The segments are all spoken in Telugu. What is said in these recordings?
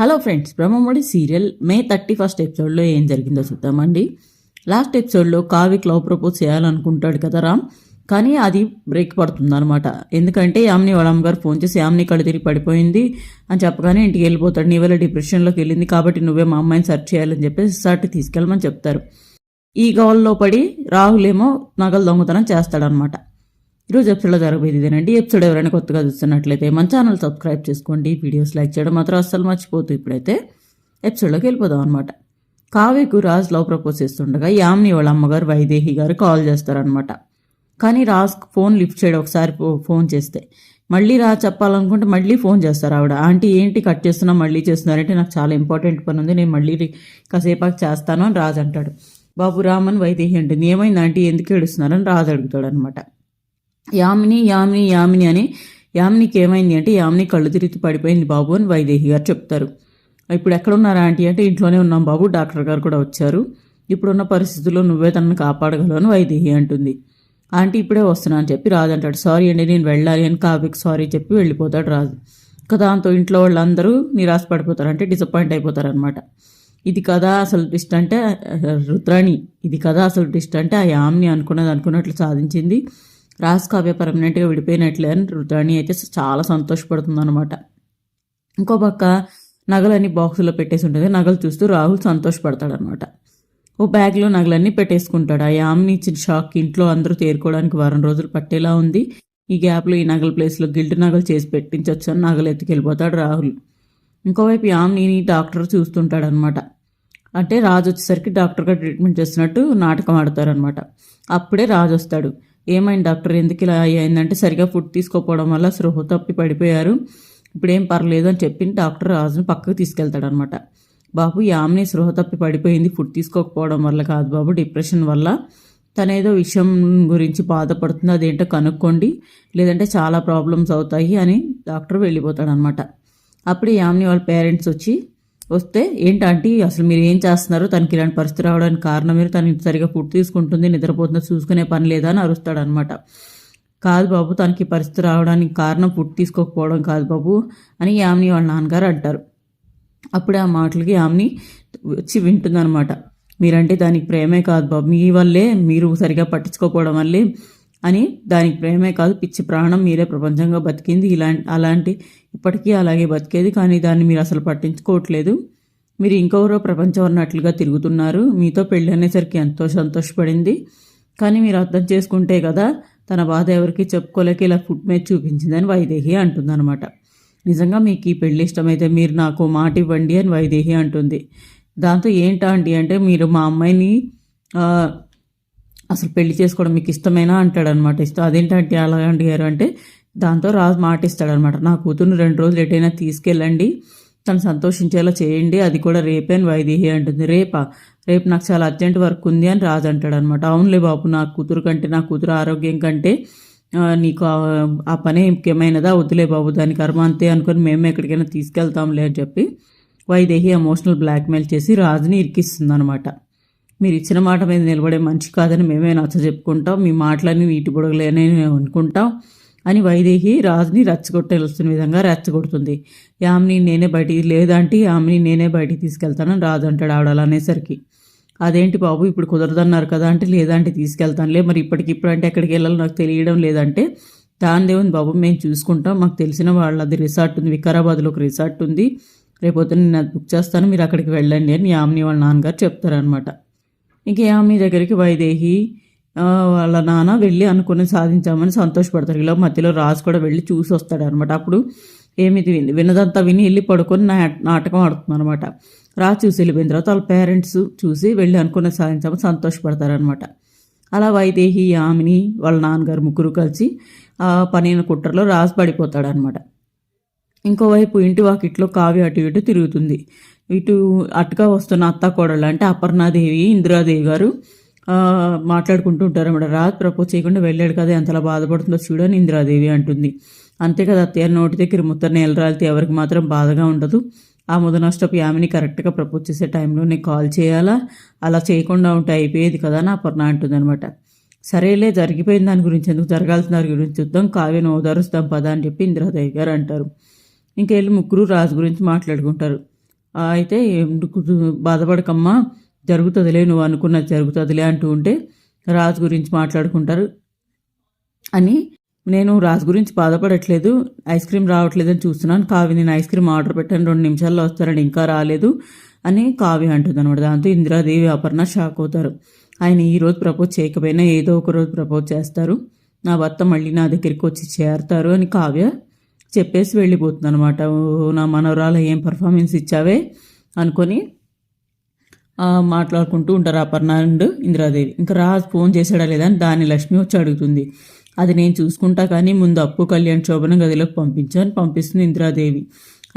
Hello friends Brahmamudi serial May thirty first ఎపిసోడ్లో ఏం జరిగిందో చూద్దామండి. లాస్ట్ ఎపిసోడ్లో కావ్యకి లవ్ ప్రపోజ్ చేయాలనుకుంటాడు కదా రామ్ కానీ అది బ్రేక్ పడుతుంది అనమాట ఎందుకంటే యామిని వాళ్ళ అమ్మగారు ఫోన్ చేసి యామిని కళ్ళు తిరిగి పడిపోయింది అని చెప్పగానే ఇంటికి వెళ్ళిపోతాడు. నీ వల్ల డిప్రెషన్లోకి వెళ్ళింది కాబట్టి నువ్వే మా అమ్మాయిని సెర్చ్ చేయాలని చెప్పేసి సాటి తీసుకెళ్ళమని చెప్తారు. ఈ గోల్లో పడి రాహులేమో నగలు దొంగతనం చేస్తాడనమాట ఈరోజు ఎపిసోడ్లో జరగబోయేది ఇదేనండి. ఎపిసోడ్ ఎవరైనా కొత్తగా చూస్తున్నట్లయితే మన ఛానల్ సబ్స్క్రైబ్ చేసుకోండి. వీడియోస్ లైక్ చేయడం మాత్రం అస్సలు మర్చిపోతూ ఇప్పుడైతే ఎపిసోడ్లోకి వెళ్ళిపోదాం అనమాట కావ్యకు రాజ్ లవ్ ప్రపోజ్ చేస్తుండగా యామిని వాళ్ళ అమ్మగారు వైదేహి గారు కాల్ చేస్తారనమాట కానీ రాజ్ ఫోన్ లిఫ్ట్ చేయడం ఒకసారి ఫోన్ చేస్తే మళ్ళీ రా చెప్పాలనుకుంటే మళ్ళీ ఫోన్ చేస్తారు ఆవిడ. ఆంటీ ఏంటి కట్ చేస్తున్నా మళ్ళీ చేస్తున్నారంటే నాకు చాలా ఇంపార్టెంట్ పని ఉంది. నేను మళ్ళీ కాసేపాకు చేస్తాను అని రాజు అంటాడు. బాబు రామన్ వైదేహి అంటుంది. ఏమైంది ఆంటీ? ఎందుకు ఏడుస్తున్నారని రాజు అడుగుతాడు అనమాట యామిని యామిని యామిని అని యామినికి ఏమైంది అంటే యామిని కళ్ళు తిరిగి పడిపోయింది బాబు అని వైదేహి గారు చెప్తారు. ఇప్పుడు ఎక్కడున్నారా ఆంటీ అంటే ఇంట్లోనే ఉన్నాం బాబు డాక్టర్ గారు కూడా వచ్చారు. ఇప్పుడున్న పరిస్థితుల్లో నువ్వే తనను కాపాడగలవు అని వైదేహి అంటుంది. ఆంటీ ఇప్పుడే వస్తున్నా అని చెప్పి రాజు అంటాడు. సారీ అండి నేను వెళ్ళాలి అని కావ్యకి సారీ చెప్పి వెళ్ళిపోతాడు రాజు. ఇక దాంతో ఇంట్లో వాళ్ళందరూ నిరాశ పడిపోతారు అంటే డిసప్పాయింట్ అయిపోతారనమాట ఇది కదా అసలు ట్విస్ట్ అంటే రుద్రాణి ఇది కదా అసలు ట్విస్ట్ అంటే ఆ యామ్ని అనుకున్నది అనుకున్నట్లు సాధించింది. రాజ్ కావ్య పర్మనెంట్గా విడిపోయినట్లే అని రుద్రాణి అయితే చాలా సంతోషపడుతుంది అనమాట ఇంకో పక్క నగలన్నీ బాక్సులో పెట్టేసి ఉంటుంది. నగలు చూస్తూ రాహుల్ సంతోషపడతాడనమాట ఓ బ్యాగ్లో నగలన్నీ పెట్టేసుకుంటాడు. ఆ యామ్ని ఇచ్చిన షాక్ ఇంట్లో అందరూ తేరుకోవడానికి వారం రోజులు పట్టేలా ఉంది. ఈ గ్యాప్లో ఈ నగల ప్లేస్లో గిల్ట్ నగలు చేసి పెట్టించవచ్చు అని నగలు ఎత్తుకెళ్ళిపోతాడు రాహుల్. ఇంకోవైపు యామ్ని డాక్టర్ చూస్తుంటాడనమాట అంటే రాజు వచ్చేసరికి డాక్టర్గా ట్రీట్మెంట్ చేస్తున్నట్టు నాటకం ఆడతారనమాట అప్పుడే రాజు వస్తాడు. ఏమైంది డాక్టర్? ఎందుకు ఇలా అయిందంటే సరిగా ఫుడ్ తీసుకోకపోవడం వల్ల స్పృహ తప్పి పడిపోయారు. ఇప్పుడు ఏం పర్లేదు అని చెప్పి డాక్టర్ రాజును పక్కకు తీసుకెళ్తాడనమాట బాబు యామిని స్పృహ తప్పి పడిపోయింది. ఫుడ్ తీసుకోకపోవడం వల్ల కాదు బాబు డిప్రెషన్ వల్ల. తనేదో విషయం గురించి బాధపడుతుంది. అదేంటో కనుక్కోండి. లేదంటే చాలా ప్రాబ్లమ్స్ అవుతాయి అని డాక్టర్ వెళ్ళిపోతాడనమాట అప్పుడు యామిని వాళ్ళ పేరెంట్స్ వచ్చి వస్తే ఏంటంటే అసలు మీరు ఏం చేస్తున్నారు? తనకి ఇలాంటి పరిస్థితి రావడానికి కారణం మీరు తను సరిగా ఫుడ్ తీసుకుంటుంది నిద్రపోతుందో చూసుకునే పని లేదా అని అరుస్తాడనమాట. కాదు బాబు తనకి పరిస్థితి రావడానికి కారణం ఫుడ్ తీసుకోకపోవడం కాదు బాబు అని యామిని వాళ్ళ నాన్నగారు అంటారు. అప్పుడే ఆ మాటలకి యామ్ని వచ్చి వింటుందన్నమాట మీరంటే దానికి ప్రేమే కాదు బాబు. మీ వల్లే మీరు సరిగా పట్టించుకోకపోవడం వల్లే అని దానికి ప్రేమే కాదు పిచ్చి ప్రాణం మీరే ప్రపంచంగా బతికింది. ఇలా అలాంటి ఇప్పటికీ అలాగే బతికేది. కానీ దాన్ని మీరు అసలు పట్టించుకోవట్లేదు. మీరు ఇంకెవరో ప్రపంచం అన్నట్లుగా తిరుగుతున్నారు. మీతో పెళ్ళి అనేసరికి ఎంతో సంతోషపడింది. కానీ మీరు అర్థం చేసుకుంటే కదా తన బాధ ఎవరికి చెప్పుకోలేక ఇలా ఫుడ్ మీద చూపించిందని వైదేహి అంటుందన్నమాట. నిజంగా మీకు ఈ పెళ్ళి ఇష్టమైతే మీరు నాకు మాట ఇవ్వండి అని వైదేహి అంటుంది. దాంతో ఏంటా అండి అంటే మీరు మా అమ్మాయిని అసలు పెళ్ళి చేసుకోవడం మీకు ఇష్టమేనా అంటాడనమాట. ఇష్టం అదేంటంటే అలా గారు అంటే దాంతో రాజు మాట ఇస్తాడనమాట నా కూతురుని రెండు రోజులు ఎటైనా తీసుకెళ్ళండి తను సంతోషించేలా చేయండి అది కూడా రేపే అని వైదేహి అంటుంది. రేపా? రేపు నాకు చాలా అర్జెంట్ వర్క్ ఉంది అని రాజు అంటాడనమాట. అవునులే బాబు నా కూతురు కంటే నా కూతురు ఆరోగ్యం కంటే నీకు ఆ- ఆ పనే ముఖ్యమైనదా? వద్దులే బాబు దాని కర్మ అంతే అనుకుని మేము ఎక్కడికైనా తీసుకెళ్తాంలే అని చెప్పి వైదేహి ఎమోషనల్ బ్లాక్మెయిల్ చేసి రాజుని ఇరికిస్తుంది అనమాట మీరు ఇచ్చిన మాట మీద నిలబడే మనిషి కాదని మేమే నచ్చ చెప్పుకుంటాం మీ మాటలన్నీ నీటి బుడగలేని అనుకుంటాం అని వైదేహి రాజుని రెచ్చగొట్టేస్తున్న విధంగా రెచ్చగొడుతుంది. యామిని నేనే బయటికి లేదంటే యామిని నేనే బయటికి తీసుకెళ్తానని రాజు అంటాడు ఆవిడ అనేసరికి అదేంటి బాబు ఇప్పుడు కుదరదన్నారు కదా అంటే లేదంటే తీసుకెళ్తానులే మరి ఇప్పటికిప్పుడు అంటే ఎక్కడికి వెళ్ళాలో నాకు తెలియడం లేదంటే? దాని దేవుని బాబు మేము చూసుకుంటాం మాకు తెలిసిన వాళ్ళది రిసార్ట్ ఉంది వికారాబాద్లో ఒక రిసార్ట్ ఉంది. రేపొద్దున నేను అది బుక్ చేస్తాను మీరు అక్కడికి వెళ్ళండి అని యామిని వాళ్ళ నాన్నగారు చెప్తారనమాట ఇంక ఆమె దగ్గరికి వైదేహి వాళ్ళ నాన్న వెళ్ళి అనుకుని సాధించామని సంతోషపడతారు. ఇలా మధ్యలో రాజు కూడా వెళ్ళి చూసి వస్తాడు అనమాట అప్పుడు ఏమిది విని విన్నదంతా విని వెళ్ళి పడుకొని నా నాటకం ఆడుతుంది అనమాట రాజు చూసి వెళ్ళిపోయిన తర్వాత వాళ్ళ పేరెంట్స్ చూసి వెళ్ళి అనుకున్న సాధించామని సంతోషపడతారనమాట. అలా వైదేహి ఆమెని వాళ్ళ నాన్నగారు ముగ్గురు కలిసి ఆ పనిన కుట్రలో రాజు పడిపోతాడనమాట. ఇంకోవైపు ఇంటి వాకిట్లో కావ్య అటు ఇటు తిరుగుతుంది. ఇటు అటుగా వస్తున్న అత్త కోడళ్ళు అంటే అపర్ణాదేవి ఇందిరాదేవి గారు మాట్లాడుకుంటూ ఉంటారు అన్నమాట. రాజ్ ప్రపోజ్ చేయకుండా వెళ్ళాడు కదా ఎంతలా బాధపడుతుందో చూడని ఇందిరాదేవి అంటుంది. అంతే కదా అత్తయ్య నోటి దగ్గర ముద్ద నేలరాలితే ఎవరికి మాత్రం బాధగా ఉండదు. ఆ ముదనష్టపు యామిని కరెక్ట్గా ప్రపోజ్ చేసే టైంలో నేను కాల్ చేయాలా? అలా చేయకుండా ఉంటే అయిపోయేది కదా నా అపర్ణ అంటుంది అనమాట సరేలే జరిగిపోయిన దాని గురించి ఎందుకు జరగాల్సిన దాని గురించి చూద్దాం కావ్యను ఓదారుస్తాం పదా అని చెప్పి ఇందిరాదేవి గారు అంటారు. ఇంకా వెళ్ళి ముగ్గురు రాజు గురించి మాట్లాడుకుంటారు. అయితే బాధపడకమ్మా జరుగుతుందిలే నువ్వు అనుకున్నది జరుగుతుందిలే అంటూ ఉంటే రాజు గురించి మాట్లాడుకుంటారు. అని నేను రాజు గురించి బాధపడట్లేదు ఐస్ క్రీమ్ రావట్లేదని చూస్తున్నాను. కావి నేను ఐస్ క్రీమ్ ఆర్డర్ పెట్టాను రెండు నిమిషాల్లో వస్తారని ఇంకా రాలేదు అని కావ్య అంటుంది అనమాట దాంతో ఇందిరాదేవి అపర్ణ షాక్ అవుతారు. ఆయన ఈ రోజు ప్రపోజ్ చేయకపోయినా ఏదో ఒక రోజు ప్రపోజ్ చేస్తారు. నా భర్త మళ్ళీ నా దగ్గరికి వచ్చి చేరతారు అని కావ్య చెప్పేసి వెళ్ళిపోతుంది అనమాట నా మనవరాలు ఏం పర్ఫార్మెన్స్ ఇచ్చావే అనుకొని మాట్లాడుకుంటూ ఉంటారు అపర్ణ అండ్ ఇందిరాదేవి. ఇంకా రాజ్ ఫోన్ చేశాడా లేదా అని దాని లక్ష్మి వచ్చి అడుగుతుంది. అది నేను చూసుకుంటా కానీ ముందు అప్పు కళ్యాణ్ శోభన గదిలోకి పంపించాను పంపిస్తుంది ఇందిరాదేవి.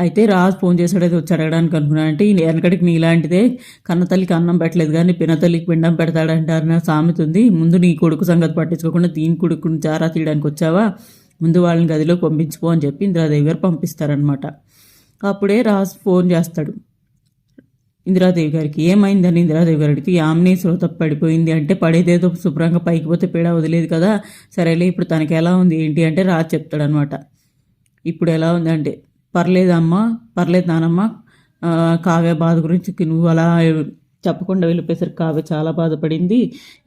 అయితే రాజు ఫోన్ చేశాడు అది వచ్చి అడగడానికి అనుకున్నాను అంటే వెనకటికి నీలాంటిదే. కన్నతల్లికి అన్నం పెట్టలేదు కానీ పినతల్లికి పిండం పెడతాడంటారు నా సామెత ఉంది. ముందు నీ కొడుకు సంగతి పట్టించుకోకుండా దీని కొడుకుని చారా తీయడానికి వచ్చావా? ముందు వాళ్ళని గదిలోకి పంపించుకో అని చెప్పి ఇందిరాదేవి గారు పంపిస్తారనమాట అప్పుడే రాజ్ ఫోన్ చేస్తాడు. ఇందిరాదేవి గారికి ఏమైందని ఇందిరాదేవి గారు అడిగితే యామిని శ్రోత పడిపోయింది అంటే పడేదేదో శుభ్రంగా పైకి పోతే పీడ వదిలేదు కదా సరేలే ఇప్పుడు తనకి ఎలా ఉంది ఏంటి అంటే రాజు చెప్తాడనమాట ఇప్పుడు ఎలా ఉంది అంటే పర్లేదమ్మా పర్లేదు నానమ్మ కావ్య బాధ గురించి నువ్వు అలా చెప్పకుండా వెళ్ళిపోయేసరికి కావ్య చాలా బాధపడింది.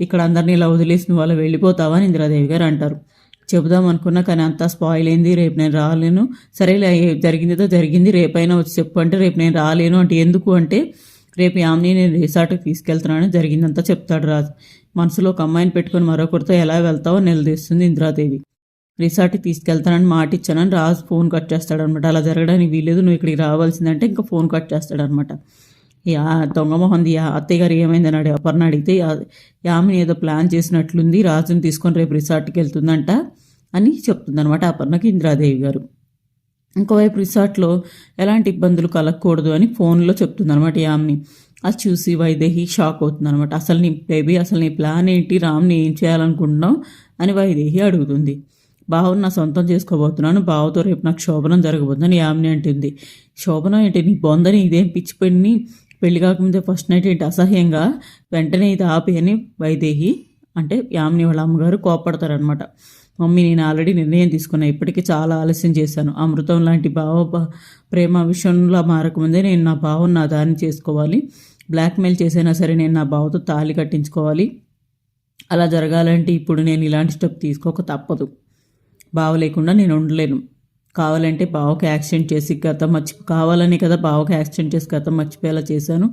ఇక్కడ అందరినీ ఇలా వదిలేసి నువ్వు అలా వెళ్ళిపోతావా అని ఇందిరాదేవి గారు అంటారు. చెబుదాం అనుకున్నా కానీ అంతా స్పాయిల్ అయింది. రేపు నేను రాలేను. సరేలే ఏ- జరిగిందేదో జరిగింది. రేపైనా వచ్చి చెప్పు అంటే రేపు నేను రాలేను అంటే ఎందుకు అంటే రేపు యామిని నేను రిసార్ట్కి తీసుకెళ్తున్నాను. జరిగిందంతా చెప్తాడు రాజు. మనసులో ఒక అమ్మాయిని పెట్టుకొని మరొకరితో ఎలా వెళ్తావో నిలదీస్తుంది ఇందిరాదేవి. రిసార్ట్కి తీసుకెళ్తానని మాట ఇచ్చానని రాజు ఫోన్ కట్ చేస్తాడనమాట. అలా జరగడానికి వీలేదు నువ్వు ఇక్కడికి రావాల్సిందంటే ఇంకా ఫోన్ కట్ చేస్తాడనమాట. యా దొంగ మొహంది యా అత్తయ్య గారు ఏమైందని అడిగి. అపర్ణ అడిగితే యామిని ఏదో ప్లాన్ చేసినట్లుంది రాజుని తీసుకొని రేపు రిసార్ట్కి వెళ్తుందంట అని చెప్తుందనమాట అపర్ణకి ఇందిరాదేవి గారు. ఇంకోవైపు రిసార్ట్లో ఎలాంటి ఇబ్బందులు కలగకూడదు అని ఫోన్లో చెప్తుందనమాట యామిని. అది చూసి వైదేహి షాక్ అవుతుందనమాట అసలు నీ బేబీ అసలు నీ ప్లాన్ ఏంటి రామ్ని ఏం చేయాలనుకుంటున్నావు అని వైదేహి అడుగుతుంది. బావను నా సొంతం చేసుకోబోతున్నాను బావతో రేపు నాకు శోభనం జరగబోతుందని యామిని అంటుంది. శోభనం ఏంటి నీ బొందని ఇదేం పిచ్చి పెళ్ళి పెళ్ళి కాకముందే ఫస్ట్ నైట్ ఏంటి? అసహ్యంగా వెంటనే ఇది ఆపి అని వైదేహి అంటే యామిని వాళ్ళ అమ్మగారు కోపడతారనమాట మమ్మీ నేను ఆల్రెడీ నిర్ణయం తీసుకున్నా. ఇప్పటికీ చాలా ఆలస్యం చేశాను. అమృతం లాంటి భావ ప్రేమ విషయంలో మారకముందే నేను నా భావం నా దాన్ని చేసుకోవాలి. బ్లాక్మెయిల్ చేసైనా సరే నేను నా బావతో తాళి కట్టించుకోవాలి. అలా జరగాలంటే ఇప్పుడు నేను ఇలాంటి స్టెప్ తీసుకోక తప్పదు. బావ లేకుండా నేను ఉండలేను. కావాలంటే బావకి యాక్సిడెంట్ చేసి కథ మర్చి కావాలనే కదా బావకి యాక్సిడెంట్ చేసి కథ మర్చిపోయేలా చేశాను.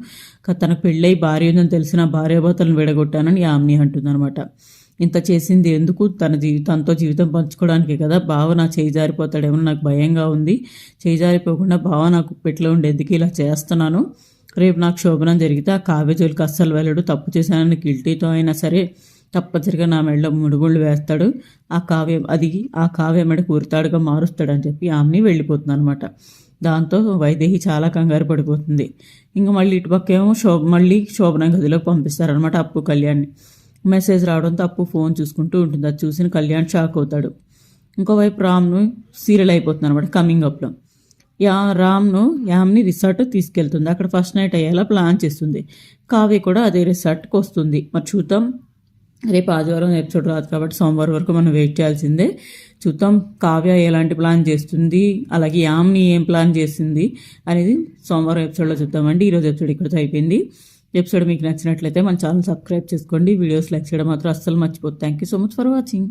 తనకు పెళ్ళై భార్య ఉందని తెలిసిన భార్యాభర్తలను విడగొట్టానని యామ్ని అంటుందన్నమాట. ఇంత చేసింది ఎందుకు? తన జీవితంతో జీవితం పంచుకోవడానికే కదా బావ నా చేయి జారిపోతాడేమో నాకు భయంగా ఉంది. చేయి జారిపోకుండా బావ నాకు పెట్లో ఉండేందుకు ఇలా చేస్తున్నాను? రేపు నాకు శోభనం జరిగితే ఆ కావ్య జోలికి అస్సలు వెళ్ళడు. తప్పు చేశానని గిల్టీతో అయినా సరే తప్పనిసరిగా నా మెడలో ముడుగుళ్ళు వేస్తాడు. ఆ కావ్యం అది ఆ కావ్య మెడ కూరుతాడుగా మారుస్తాడని చెప్పి ఆమెని వెళ్ళిపోతుంది అనమాట దాంతో వైదేహి చాలా కంగారు పడిపోతుంది. ఇంకా మళ్ళీ ఇటుపక్కేమో శోభ మళ్ళీ శోభన గదిలోకి పంపిస్తారనమాట అప్పు కళ్యాణ్ని. మెసేజ్ రావడంతో అప్పు ఫోన్ చూసుకుంటూ ఉంటుంది. అది చూసిన కళ్యాణ్ షాక్ అవుతాడు. ఇంకోవైపు రామ్ను సీరియల్ అయిపోతుంది అనమాట కమింగ్ అప్లో. యా రామ్ను యామ్ని రిసార్ట్ తీసుకెళ్తుంది. అక్కడ ఫస్ట్ నైట్ అయ్యేలా ప్లాన్ చేస్తుంది. కావ్య కూడా అదే రిసార్ట్కి వస్తుంది. మరి చూద్దాం. రేపు ఆదివారం ఎపిసోడ్ రాదు కాబట్టి సోమవారం వరకు మనం వెయిట్ చేయాల్సిందే. చూద్దాం కావ్య ఎలాంటి ప్లాన్ చేస్తుంది అలాగే యామ్ని ఏం ప్లాన్ చేసింది అనేది సోమవారం ఎపిసోడ్లో చూద్దామండి. ఈరోజు ఎపిసోడ్ ఇక్కడితో అయిపోయింది. ఎపిసోడ్ మీకు నచ్చినట్లయితే మన ఛానల్ సబ్స్క్రైబ్ చేసుకోండి. వీడియోస్ లైక్ చేయడం మాత్రం అస్సలు మర్చిపోతుంది thank you so much for watching